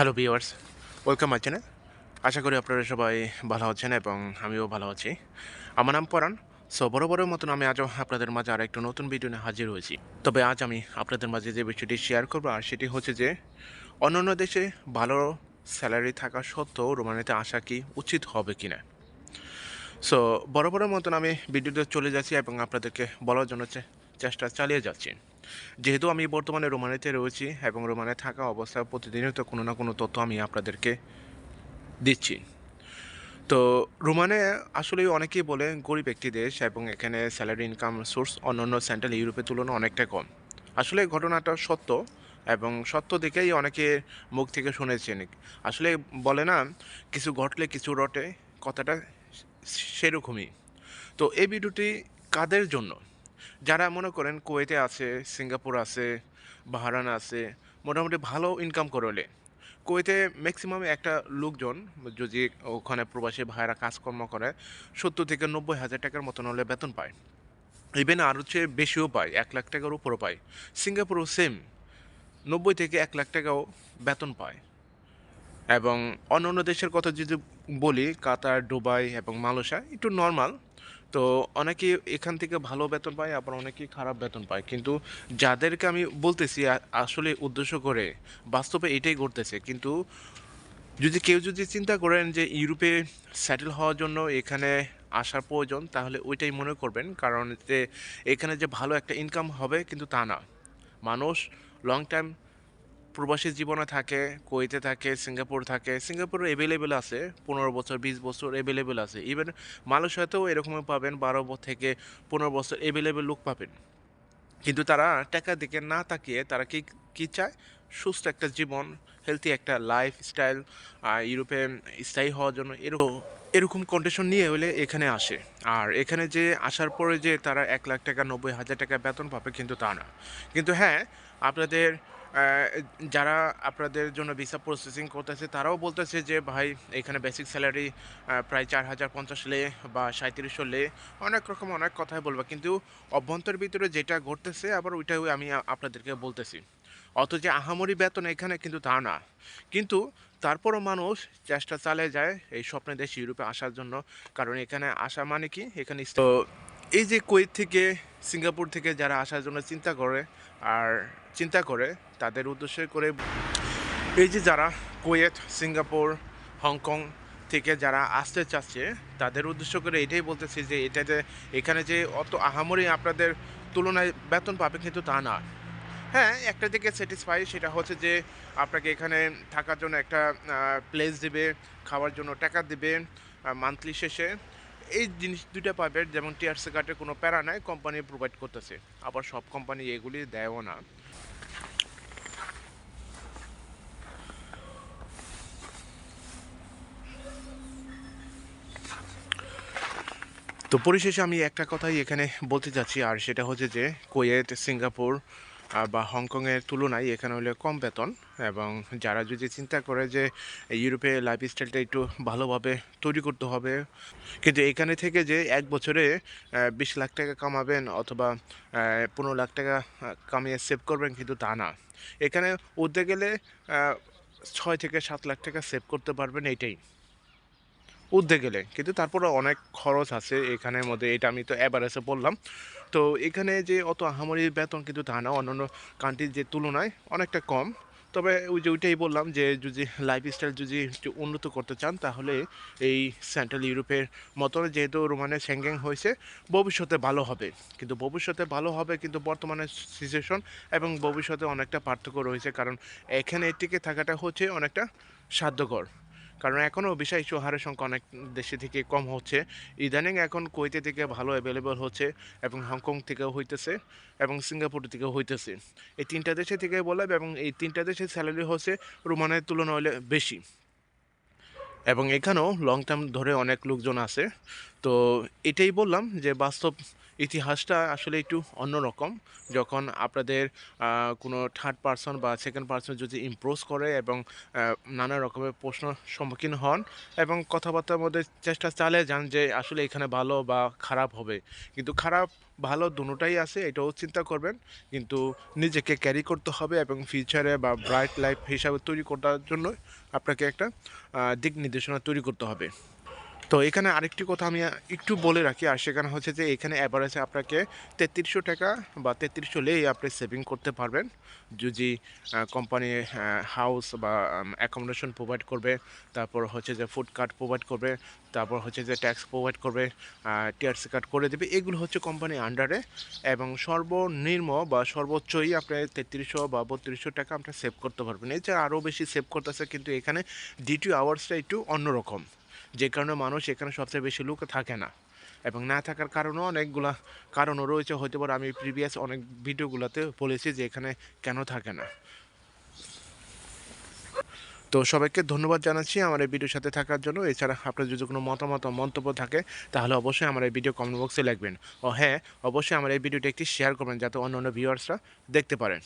Hello viewers welcome my channel আশা করি আপনারা সবাই ভালো আছেন এবং আমিও ভালো আছি। আমার নাম পরাণ। সো বড় বড় মতন আমি আজও আপনাদের মাঝে আর একটা নতুন ভিডিও নিয়ে হাজির হয়েছি। তবে আজ আমি আপনাদের মাঝে যে বিষয়টি শেয়ার করব, আর সেটি হচ্ছে যে, অন্যান্য দেশে ভালো স্যালারি থাকা সত্ত্বেও রোমানিতে আসা কি উচিত হবে কি না সো বড় বড় মতন আমি ভিডিওতে চলে যাচ্ছি এবং আপনাদেরকে বলার জন্য চেষ্টা চালিয়ে যাচ্ছি। যেহেতু আমি বর্তমানে রোমানিতে রয়েছি এবং রোমানে থাকা অবস্থায় প্রতিদিনই তো কোনো না কোনো তথ্য আমি আপনাদেরকে দিচ্ছি। তো রোমানে আসলে অনেকেই বলে গরিব একটি দেশ এবং এখানে স্যালারি ইনকাম সোর্স অন্যান্য সেন্ট্রাল ইউরোপের তুলনায় অনেকটা কম। আসলে ঘটনাটা সত্য এবং সত্য দেখেই অনেকে মুখ থেকে শুনেছেন। আসলে বলে না, কিছু ঘটলে কিছু রটে, কথাটা সেরকমই। তো এই ভিডিওটি কাদের জন্য? যারা মনে করেন কুয়েতে আছে, সিঙ্গাপুর আছে বাহারান আছে, মোটামুটি ভালো ইনকাম করলে কুয়েতে ম্যাক্সিমাম একটা লোকজন যদি ওখানে প্রবাসী ভাইয়েরা কাজকর্ম করে, সত্তর থেকে নব্বই হাজার টাকার মতন হলে বেতন পায়। ইভেন আর হচ্ছে বেশিও পায়, এক লাখ টাকার উপরও পায়। সিঙ্গাপুরও সেম নব্বই থেকে এক লাখ টাকাও বেতন পায়। এবং অন্য অন্য দেশের কথা যদি বলি, কাতার, দুবাই এবং মালয়েশিয়া, একটু নর্মাল তো অনেকে এখান থেকে ভালো বেতন পায়, আবার অনেকেই খারাপ বেতন পায়। কিন্তু যাদেরকে আমি বলতেছি আসলে উদ্দেশ্য করে বাস্তবে এটাই ঘটতেছে। কিন্তু যদি কেউ যদি চিন্তা করেন যে ইউরোপে সেটেল হওয়ার জন্য এখানে আসার প্রয়োজন, তাহলে ওইটাই মনে করবেন। কারণ যে এখানে যে ভালো একটা ইনকাম হবে, কিন্তু তা না। মানুষ লং টাইম প্রবাসী জীবনে থাকে, কুয়েতে থাকে, সিঙ্গাপুর থাকে, সিঙ্গাপুর অ্যাভেলেবেল আছে, পনেরো বছর, বিশ বছর অ্যাভেলেবেল আছে। ইভেন মালয়েশিয়াতেও এরকমই পাবেন, বারো থেকে পনেরো বছর অ্যাভেলেবেল লোক পাবেন। কিন্তু তারা টাকার দিকে না তাকিয়ে তারা কি কি চায়? সুস্থ একটা জীবন হেলদি একটা লাইফ স্টাইল ইউরোপে স্থায়ী হওয়ার জন্য এরকম এরকম কন্ডিশন নিয়ে হলে এখানে আসে। আর এখানে যে আসার পরে যে তারা এক লাখ টাকা, নব্বই হাজার টাকা বেতন পাবে কিন্তু তা না। কিন্তু হ্যাঁ আপনাদের যারা আপনাদের জন্য ভিসা প্রসেসিং করতেছে, তারাও বলতেছে যে, ভাই, এখানে বেসিক স্যালারি প্রায় চার হাজার পঞ্চাশ লে বা সাঁত্রিশশো লে অনেক রকম অনেক কথাই বলব। কিন্তু অভ্যন্তর ভিতরে যেটা ঘটতেছে, আবার ওইটাই আমি আপনাদেরকে বলতেছি। অত যে আহামরি বেতন এখানে কিন্তু তা না। কিন্তু তারপরও মানুষ চেষ্টা চালিয়ে যায় এই স্বপ্নের দেশ ইউরোপে আসার জন্য। কারণ এখানে আসা মানে কি? এখানে তো এই যে কুয়েত থেকে সিঙ্গাপুর থেকে যারা আসার জন্য চিন্তা করে আর চিন্তা করে, তাদের উদ্দেশ্যে করে এই যে যারা কুয়েত, সিঙ্গাপুর, হংকং থেকে যারা আসতে চাচ্ছে, তাদের উদ্দেশ্য করে এটাই বলতেছি যে এটাতে এখানে যে অত আহামরি আপনাদের তুলনায় বেতন পাবে কিন্তু তা না। হ্যাঁ একটা দিকে স্যাটিসফাই সেটা হচ্ছে যে আপনাকে এখানে থাকার জন্য একটা প্লেস দেবে, খাওয়ার জন্য টাকা দেবে মান্থলি শেষে। এই জিনিস দুইটা পাবে, যেমন টিআরসি কার্ডের কোনো প্যারা নাই কোম্পানি প্রোভাইড করতেছে। আবার সব কোম্পানি এগুলি দেয়ও না। তো পরিশেষে আমি একটা কথাই এখানে বলতে চাচ্ছি, আর সেটা হচ্ছে যে কুয়েত, সিঙ্গাপুর বা হংকংয়ের তুলনায় এখানে হলে কম বেতন এবং যারা যদি চিন্তা করে যে ইউরোপে লাইফ স্টাইলটা একটু ভালোভাবে তৈরি করতে হবে, কিন্তু এখানে থেকে যে এক বছরে বিশ লাখ টাকা কামাবেন অথবা পনেরো লাখ টাকা কামিয়ে সেভ করবেন কিন্তু তা না। এখানে উঠতে গেলে ছয় থেকে সাত লাখ টাকা সেভ করতে পারবেন এইটাই উঠতে গেলে কিন্তু তারপরে অনেক খরচ আছে এখানের মধ্যে, এটা আমি তো অ্যাভারেজে বললাম। তো এখানে যে অত আহামরি বেতন কিন্তু তা না, অন্যান্য কান্ট্রির যে তুলনায় অনেকটা কম। তবে ওই যে ওইটাই বললাম যে যদি লাইফ স্টাইল যদি একটু উন্নত করতে চান, তাহলে এই সেন্ট্রাল ইউরোপের মতন যেহেতু রোমানে স্যাঙ্গেং হয়েছে, ভবিষ্যতে ভালো হবে। কিন্তু ভবিষ্যতে ভালো হবে কিন্তু বর্তমানে সিচুয়েশন এবং ভবিষ্যতে অনেকটা পার্থক্য রয়েছে, কারণ এখানে টিকে থাকাটা হচ্ছে অনেকটা সাধ্যকর। কারণ এখনও ইস্যু হারের সংখ্যা অনেক দেশে থেকে কম হচ্ছে। ইদানিং এখন কুয়েতে থেকে ভালো অ্যাভেলেবল হচ্ছে এবং হংকং থেকেও হইতেছে এবং সিঙ্গাপুর থেকেও হইতেছে। এই তিনটা দেশে থেকে বলে এবং এই তিনটা দেশের স্যালারি হচ্ছে রোমানের তুলনা হলে বেশি। এবং এখানেও লং টার্ম ধরে অনেক লোকজন আছে। তো এটাই বললাম যে বাস্তব ইতিহাসটা আসলে একটু অন্যরকম যখন আপনাদের কোনো থার্ড পার্সন বা সেকেন্ড পার্সন যদি ইমপ্রোজ করে এবং নানা রকমের প্রশ্ন সম্মুখীন হন এবং কথাবার্তার মধ্যে চেষ্টা চালিয়ে যান যে আসলে এখানে ভালো বা খারাপ হবে। কিন্তু খারাপ, ভালো দুটোটাই আছে, এটাও চিন্তা করবেন। কিন্তু নিজেকে ক্যারি করতে হবে এবং ফিউচারে বা ব্রাইট লাইফ হিসাবে তৈরি করার জন্য আপনাকে একটা দিক নির্দেশনা তৈরি করতে হবে। তো এখানে আরেকটি কথা আমি একটু বলে রাখি, আর সেখানে হচ্ছে যে এখানে অ্যাভারেজে আপনাকে তেত্রিশশো টাকা বা তেত্রিশশো লেই আপনি সেভিং করতে পারবেন। যদি কোম্পানি হাউস বা অ্যাকোমোডেশন প্রোভাইড করবে, তারপর হচ্ছে যে ফুড কার্ড প্রোভাইড করবে, তারপর হচ্ছে যে ট্যাক্স প্রোভাইড করবে টিআরসি কার্ড করে দেবে, এগুলো হচ্ছে কোম্পানি আন্ডারে এবং সর্বনিম্ন বা সর্বোচ্চই আপনি তেত্রিশশো বা বত্রিশশো টাকা আপনি সেভ করতে পারবেন। এছাড়া আরও বেশি সেভ করতেছে, কিন্তু এখানে ডিটি আওয়ার্সটা একটু অন্যরকম। যে কারণে মানুষ এখানে সবচেয়ে বেশি লোক থাকে না। এবং না থাকার কারণেও অনেকগুলা কারণও রয়েছে। হতে পারে আমি প্রিভিয়াস অনেক ভিডিওগুলোতে বলেছি যে এখানে কেন থাকে না। তো সবাইকে ধন্যবাদ জানাচ্ছি আমার এই ভিডিওর সাথে থাকার জন্য। এছাড়া আপনার যদি কোনো মতামত মন্তব্য থাকে, তাহলে অবশ্যই আমার এই ভিডিও কমেন্ট বক্সে লিখবেন। ও হ্যাঁ অবশ্যই আমার এই ভিডিওটি একটি শেয়ার করবেন, যাতে অন্য অন্য ভিউয়ার্সরা দেখতে পারেন।